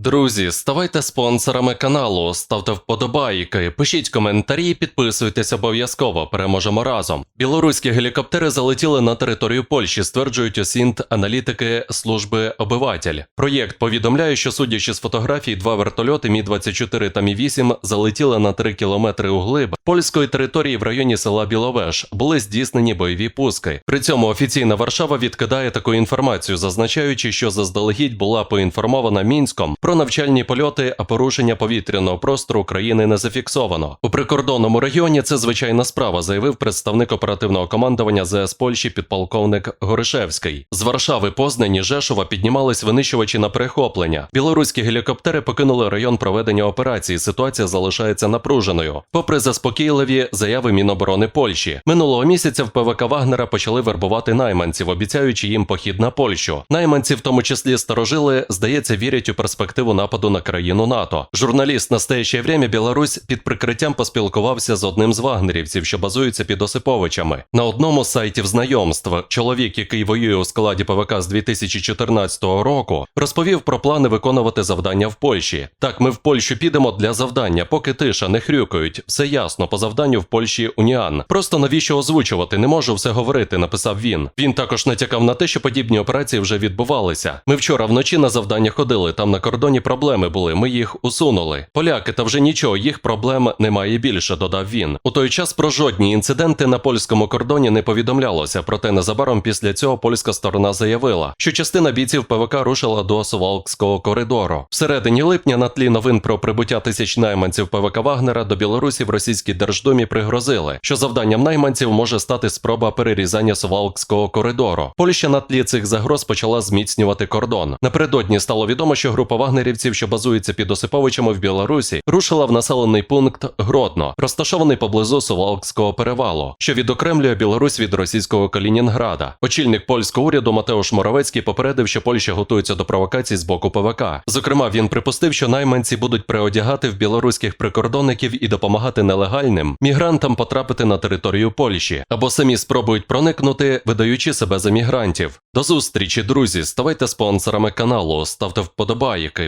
Друзі, ставайте спонсорами каналу, ставте вподобайки, пишіть коментарі, підписуйтесь обов'язково. Переможемо разом. Білоруські гелікоптери залетіли на територію Польщі, стверджують осінт аналітики служби обиватель. Проєкт повідомляє, що судячи з фотографій, два вертольоти Мі 24 та Мі 8 залетіли на 3 кілометри углиб польської території в районі села Біловеж. Були здійснені бойові пуски. При цьому офіційна Варшава відкидає таку інформацію, зазначаючи, що заздалегідь була поінформована мінськом про навчальні польоти, а порушення повітряного простору країни не зафіксовано. У прикордонному регіоні це звичайна справа, заявив представник оперативного командування ЗС Польщі підполковник Горишевський. З Варшави, Познані, Жешова піднімались винищувачі на перехоплення. Білоруські гелікоптери покинули район проведення операції. Ситуація залишається напруженою. Попри заспокійливі заяви Міноборони Польщі, минулого місяця в ПВК Вагнера почали вербувати найманців, обіцяючи їм похід на Польщу. Найманці, в тому числі старожили, здається, вірять у перспективу нападу на країну НАТО. Журналіст настояще время Білорусь під прикриттям поспілкувався з одним з вагнерівців, що базується під Осиповичами. На одному з сайтів знайомств чоловік, який воює у складі ПВК з 2014 року, розповів про плани виконувати завдання в Польщі. Так, ми в Польщу підемо для завдання, поки тиша не хрюкають. Все ясно, по завданню в Польщі Уніан. Просто навіщо озвучувати? Не можу все говорити, написав він. Він також натякав на те, що подібні операції вже відбувалися. Ми вчора вночі на завдання ходили. Там на кордоні проблеми були. Ми їх усунули. Поляки, та вже нічого, їх проблем немає більше, додав він. У той час про жодні інциденти на польському кордоні не повідомлялося. Проте незабаром після цього польська сторона заявила, що частина бійців ПВК рушила до Сувалкського коридору. Всередині липня на тлі новин про прибуття тисяч найманців ПВК Вагнера до Білорусі в російській держдумі пригрозили, що завданням найманців може стати спроба перерізання Сувалкського коридору. Польща на тлі цих загроз почала зміцнювати кордон. Напередодні стало відомо, що група вагнерівців, що базується під Осиповичами в Білорусі, рушила в населений пункт Гродно, розташований поблизу Сувалкського перевалу, що відокремлює Білорусь від російського Калінінграда. Очільник польського уряду Матеуш Моровецький попередив, що Польща готується до провокацій з боку ПВК. Зокрема, він припустив, що найманці будуть переодягати в білоруських прикордонників і допомагати нелегальним мігрантам потрапити на територію Польщі або самі спробують проникнути, видаючи себе за мігрантів. До зустрічі, друзі! Ставайте спонсорами каналу, ставте вподобайки,